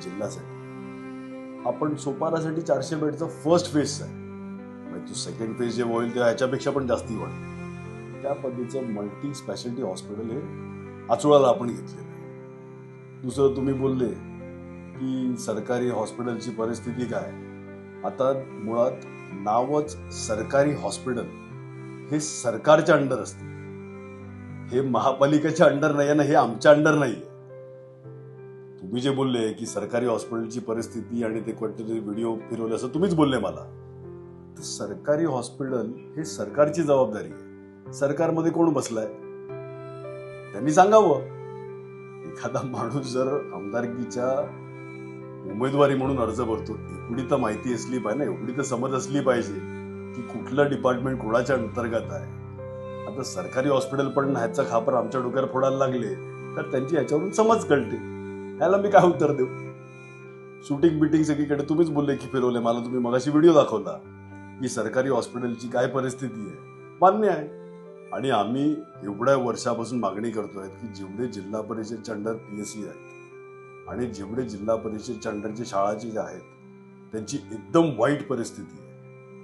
जिल्ह्यासाठी आपण सोपारासाठी चारशे बेडचा फर्स्ट फेज आहे. म्हणजे तू सेकंड फेज जेव्हा होईल तेव्हा ह्याच्यापेक्षा पण जास्ती वाढेल त्या पद्धतीचं मल्टी स्पेशालिटी हॉस्पिटल हे आचोळाला आपण घेतलेलं आहे. दुसरं तुम्ही बोलले की सरकारी हॉस्पिटलची परिस्थिती काय? आता मुळात नावच सरकारी हॉस्पिटल हे सरकारच्या अंडर असते. हे महापालिकेच्या अंडर नाही आहे ना हे आमच्या अंडर नाही मी जे बोलले की सरकारी हॉस्पिटलची परिस्थिती आणि ते कोणते व्हिडिओ फिरवले असं तुम्हीच बोलले मला. तर सरकारी हॉस्पिटल हे सरकारची जबाबदारी आहे. सरकारमध्ये कोण बसलाय? त्यांनी सांगावं. एखादा माणूस जर आमदारकीच्या उमेदवारी म्हणून अर्ज भरतो एवढी तर माहिती असली पाहिजे ना एवढी तर समज असली पाहिजे की कुठलं डिपार्टमेंट कोणाच्या अंतर्गत आहे. आता सरकारी हॉस्पिटल पण ह्याचा खापर आमच्या डोक्यावर फोडायला लागले तर त्यांची याच्यावरून समज कळते. ह्याला मी काय उत्तर देऊ? शूटिंग बिटिंग सगळीकडे तुम्हीच बोलले की फिरवले. मला तुम्ही मगाशी व्हिडिओ दाखवला की सरकारी हॉस्पिटलची काय परिस्थिती आहे? मान्य आहे. आणि आम्ही एवढ्या वर्षापासून मागणी करतोय की जेवढे जिल्हा परिषदच्या अंडर पी एस सी आहेत आणि जेवढे जिल्हा परिषदच्या अंडरचे शाळाचे जे आहेत त्यांची एकदम वाईट परिस्थिती आहे.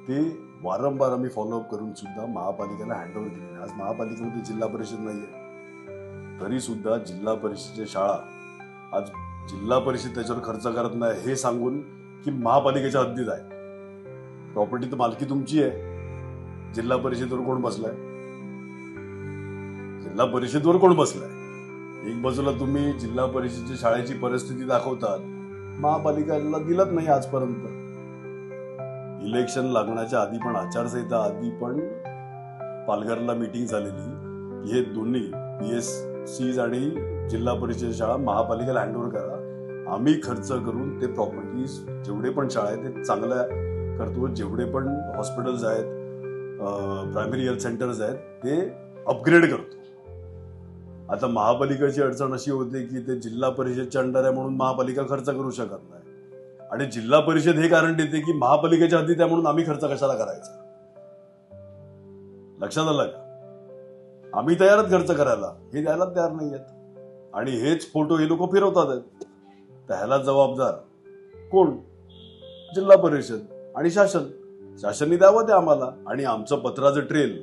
ते वारंवार आम्ही फॉलोअप करून सुद्धा महापालिकेला हँडओव्हर केलेले आज महापालिकेमध्ये जिल्हा परिषद नाही आहे तरी सुद्धा जिल्हा परिषदेच्या शाळा आज जिल्हा परिषद त्याच्यावर खर्च करत नाही हे सांगून की महापालिकेच्या हद्दीत आहे. प्रॉपर्टी तर मालकी तुमची आहे. जिल्हा परिषदेवर कोण बसलाय? जिल्हा परिषदवर कोण बसलाय? एक बाजूला तुम्ही जिल्हा परिषदेच्या शाळेची परिस्थिती दाखवतात. महापालिकेला दिलत नाही आजपर्यंत. इलेक्शन लागण्याच्या आधी पण आचारसंहिता आधी पण पालघरला मीटिंग झालेली. हे दोन्ही पी एस सीज आणि जिल्हा परिषद शाळा महापालिकेला हँडओव्हर करा. आम्ही खर्च करून ते प्रॉपर्टीज जेवढे पण शाळा आहेत ते चांगल्या करतो. जेवढे पण हॉस्पिटल्स आहेत प्रायमरी हेल्थ सेंटर्स आहेत ते अपग्रेड करतो. आता महापालिकेची अडचण अशी होते की ते जिल्हा परिषदच्या अंडर आहे म्हणून महापालिका खर्च करू शकत नाही. आणि जिल्हा परिषद हे कारण देते की महापालिकेच्या हद्दीत आहे म्हणून आम्ही खर्च कशाला करायचा? लक्षात आलं का? आम्ही तयारच खर्च करायला. हे द्यायला तयार नाही आहेत आणि हेच फोटो हे लोक फिरवतात. ह्याला जबाबदार कोण? जिल्हा परिषद आणि शासन. शासनने द्यावं ते आम्हाला. आणि आमचं पत्राचं ट्रेल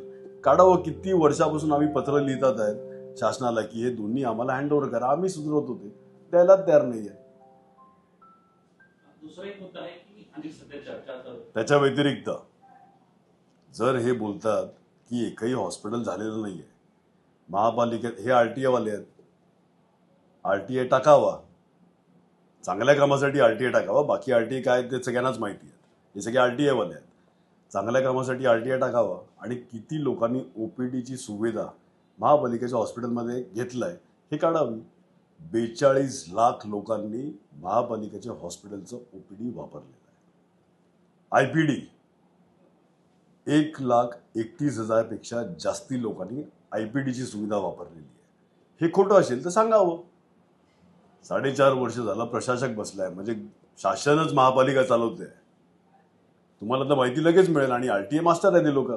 काढावं किती वर्षापासून आम्ही पत्र लिहितात आहेत. शासनाला की हे दोन्ही आम्हाला हँडओव्हर करा. आम्ही सुधरवत होते. द्यायला तयार नाही आहे त्याच्या व्यतिरिक्त जर हे बोलतात की एकही हॉस्पिटल झालेलं नाही आहे महापालिकेत हे आर टी एवाले आहेत. आर टी ए टाकावा. चांगल्या कामासाठी आर टी ए टाकावा. बाकी आर टी ए काय ते सगळ्यांनाच माहिती आहे हे सगळे आर टी एवाले आहेत. चांगल्या कामासाठी आर टी ए टाकावा आणि किती लोकांनी ओ पी डीची सुविधा महापालिकेच्या हॉस्पिटलमध्ये घेतलाय हे काढावी. बेचाळीस लाख लोकांनी महापालिकेच्या हॉस्पिटलचं ओ पी डी वापरलेलं आहे. I P D. एक लाख एकतीस हजारपेक्षा जास्ती लोकांनी आय पी डीची सुविधा वापरलेली आहे. हे खोटं असेल तर सांगावं. साडेचार वर्ष झालं प्रशासक बसलाय म्हणजे शासनच महापालिका चालवते तुम्हाला तर माहिती लगेच मिळेल आणि आर टी ए मास्टर आहे ते लोक.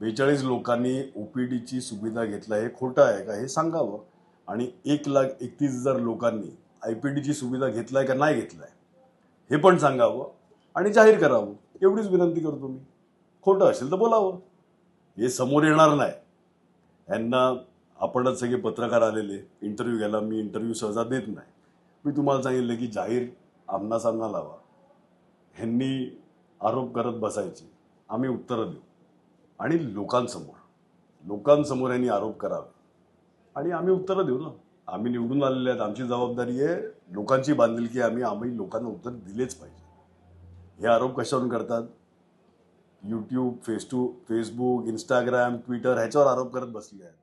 बेचाळीस लोकांनी ओ पी डीची सुविधा घेतला हे खोटं आहे का हे सांगावं. आणि एक लाख एकतीस हजार लोकांनी आय पी डीची सुविधा घेतलाय का नाही घेतलाय हे पण सांगावं आणि जाहीर करावं. एवढीच विनंती करतो मी. खोटं असेल तर बोलावं. हे समोर येणार नाही. यांना आपणच सगळे पत्रकार आलेले. इंटरव्ह्यू घ्यायला मी इंटरव्ह्यू सहजा देत नाही. मी तुम्हाला सांगितलं की जाहीर आमनासामना लावा. ह्यांनी आरोप करत बसायचे. आम्ही उत्तरं देऊ. आणि लोकांसमोर. लोकांसमोर यांनी आरोप करावे. आणि आम्ही उत्तरं देऊ ना. आम्ही निवडून आलेले आहेत. आमची जबाबदारी आहे. लोकांची बांधिलकी आम्ही आम्ही लोकांना उत्तर दिलेच पाहिजे. हे आरोप कशावरून करतात? YouTube face to Facebook Instagram Twitter ह्याच्यावर आरोप करत बसली आहेत.